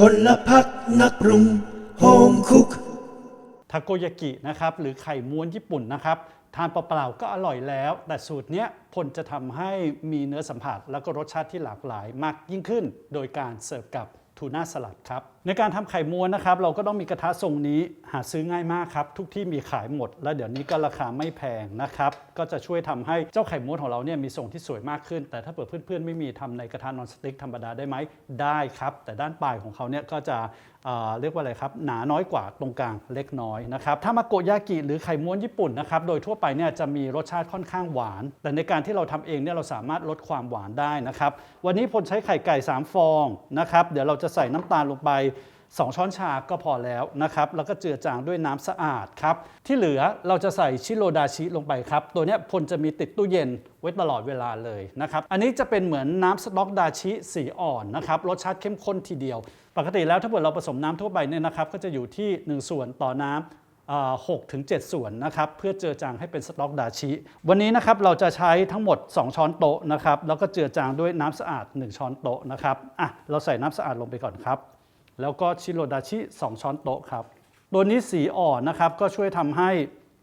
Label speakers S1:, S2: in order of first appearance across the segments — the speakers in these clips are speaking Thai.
S1: พลพักนักปรุงโฮมคุก
S2: ทาโกยากินะครับหรือไข่ม้วนญี่ปุ่นนะครับทานเปล่าๆก็อร่อยแล้ว แต่สูตรเนี้ยพลจะทำให้มีเนื้อสัมผัส แล้วก็รสชาติที่หลากหลายมากยิ่งขึ้น โดยการเสิร์ฟกับ ทูน่าสลัดครับ ในการทำไข่ม้วนนะครับ เราก็ต้องมีกระทะทรงนี้หาซื้อง่ายมากครับ ทุกที่มีขายหมด และเดี๋ยวนี้ก็ราคาไม่แพงนะครับ ก็จะช่วยทำให้เจ้าไข่ม้วนของเราเนี่ยมีทรงที่สวยมากขึ้น แต่ถ้าเปิดเพื่อนๆ ไม่มีทำในกระทะนอนสติ๊กธรรมดาได้ไหมได้ครับ แต่ด้านปลายของเขาเนี่ยก็จะเเรียกว่าอะไรครับ หนาน้อยกว่าตรงกลางเล็กน้อยนะครับถ้ามาโกยากิหรือไข่ม้วนญี่ปุ่นนะครับโดยทั่วไปเนี่ยจะมีรสชาติค่อนข้างหวาน แต่ในการที่เราทำเองเนี่ยเราสามารถลดความหวานได้นะครับวันนี้พลใช้ไข่ไก่ 3 ฟองนะครับเดี๋ยวเราจะใส่น้ำตาลลงไป 2 ช้อนชาก็พอแล้วนะครับ แล้วก็เจือจางด้วยน้ำสะอาดครับ ที่เหลือเราจะใส่ชิโรดาชิลงไปครับ ตัวนี้พลจะมีติดตู้เย็นไว้ตลอดเวลาเลยนะครับ อันนี้จะเป็นเหมือนน้ำสต๊อกดาชิสีอ่อนนะครับ รสชาติเข้มข้นทีเดียว ปกติแล้วถ้าเกิดเราผสมน้ำทั่วไปเนี่ยนะครับ ก็จะอยู่ที่ 1 ส่วนต่อน้ำ หกถึงเจ็ดส่วนนะครับเพื่อเจือจางให้เป็นสต๊อกดาชิ วันนี้นะครับเราจะใช้ทั้งหมด 2 ช้อนโต๊ะนะครับแล้วก็เจือจางด้วยน้ำสะอาด 1 ช้อนโต๊ะนะครับอะเราใส่น้ำสะอาดลงไปก่อนครับ แล้วก็ชิโรดาชิ 2 ช้อนโต๊ะครับตัวนี้สีอ่อนนะครับก็ช่วยทำให้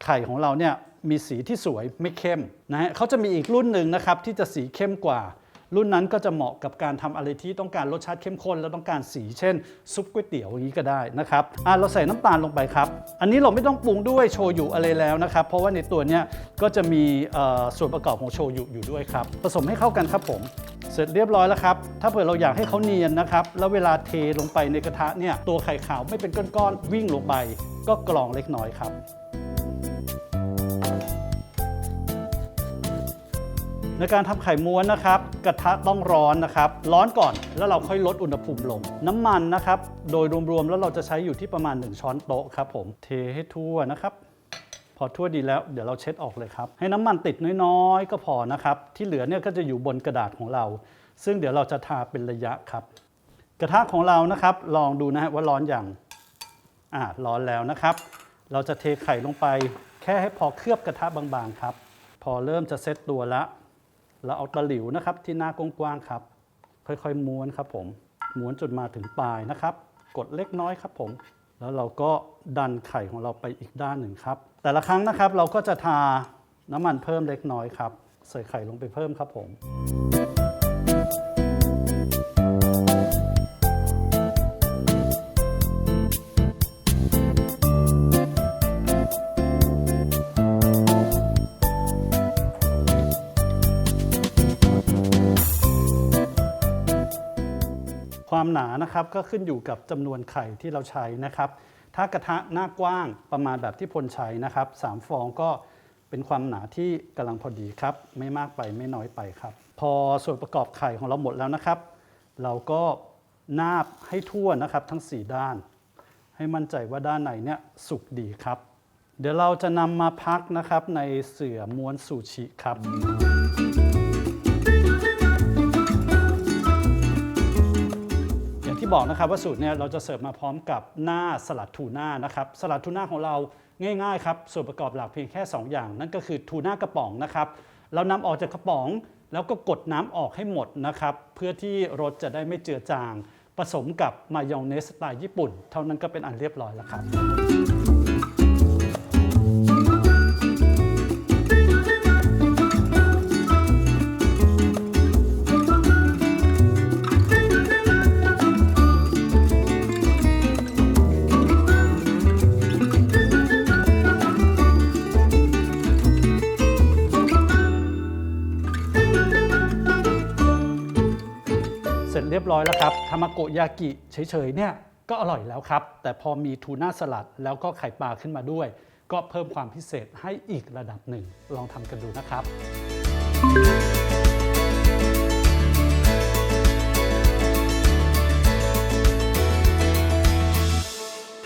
S2: ไข่ของเราเนี่ยมีสีที่สวยไม่เข้มนะฮะเขาจะมีอีกรุ่นหนึ่งนะครับที่จะสีเข้มกว่า รุ่นนั้นก็จะเหมาะกับการทำอะไรที่ต้องการรสชาติเข้มข้น แล้วต้องการสีเช่น ซุปก๋วยเตี๋ยวอย่างนี้ก็ได้นะครับอะเราใส่น้ำตาลลงไปครับ อันนี้เราไม่ต้องปรุงด้วยโชยุอะไรแล้วนะครับ เพราะว่าในตัวเนี้ยก็จะมีส่วนประกอบของโชยุอยู่ด้วยครับ ผสมให้เข้ากันครับผมเสร็จเรียบร้อยแล้วครับ ถ้าเผื่อเราอยากให้เขาเนียนนะครับ แล้วเวลาเทลงไปในกระทะเนี่ย ตัวไข่ขาวไม่เป็นก้อนๆวิ่งลงไป ก็กรองเล็กน้อยครับ ในการทำไข่ม้วนนะครับ กระทะต้องร้อนนะครับ ร้อนก่อนแล้วเราค่อยลดอุณหภูมิลง น้ำมันนะครับ โดยรวมๆแล้วเราจะใช้อยู่ที่ประมาณ 1 ช้อนโต๊ะครับผมเทให้ทั่วนะครับพอทั่วดีแล้วเดี๋ยวเราเช็ดออกเลยครับ ให้น้ำมันติดน้อยๆ ก็พอนะครับ ที่เหลือเนี่ยก็จะอยู่บนกระดาษของเรา ซึ่งเดี๋ยวเราจะทาเป็นระยะครับ กระทะของเรานะครับ ลองดูนะฮะว่าร้อนอย่างอ่าร้อนแล้วนะครับ เราจะเทไข่ลงไป แค่ให้พอเคลือบกระทะบางๆครับ พอเริ่มจะเซตตัวแล้ว เราเอาตะหลิวนะครับที่หน้ากว้างๆครับ ค่อยๆม้วนครับผมม้วนจนมาถึงปลายนะครับ กดเล็กน้อยครับผม แล้วเราก็ดันไข่ของเราไปอีกด้านหนึ่งครับ แต่ละครั้งนะครับเราก็จะทาน้ำมันเพิ่มเล็กน้อยครับ ใส่ไข่ลงไปเพิ่มครับผม ความหนานะครับก็ขึ้นอยู่กับจำนวนไข่ที่เราใช้นะครับ ถ้ากระทะหน้ากว้างประมาณแบบที่พลใช้นะครับสามฟองก็เป็นความหนาที่กำลังพอดีครับ ไม่มากไปไม่น้อยไปครับ พอส่วนประกอบไข่ของเราหมดแล้วนะครับ เราก็นาบให้ทั่วนะครับทั้ง 4 ด้าน ให้มั่นใจว่าด้านในเนี่ยสุกดีครับ เดี๋ยวเราจะนำมาพักนะครับในเสื่อม้วนซูชิครับ บอกนะครับว่าสูตรเนี่ยเราจะเสิร์ฟมาพร้อมกับหน้าสลัดทูน่านะครับสลัดทูน่าของเราง่ายๆครับส่วนประกอบหลักเพียงแค่ 2 อย่าง นั่นก็คือทูน่ากระป๋องนะครับเรานำออกจากกระป๋อง แล้วก็กดน้ำออกให้หมดนะครับเพื่อที่รสจะได้ไม่เจือจาง ผสมกับมายองเนสสไตล์ญี่ปุ่น เท่านั้นก็เป็นอันเรียบร้อยแล้วครับ ยบร้อยแล้วครับทามาโกยากิเฉยๆเนี่ยก็อร่อยแล้วครับ แต่พอมีทูน่าสลัดแล้วก็ไข่ปลาขึ้นมาด้วย ก็เพิ่มความพิเศษให้อีกระดับหนึ่ง ลองทำกันดูนะครับ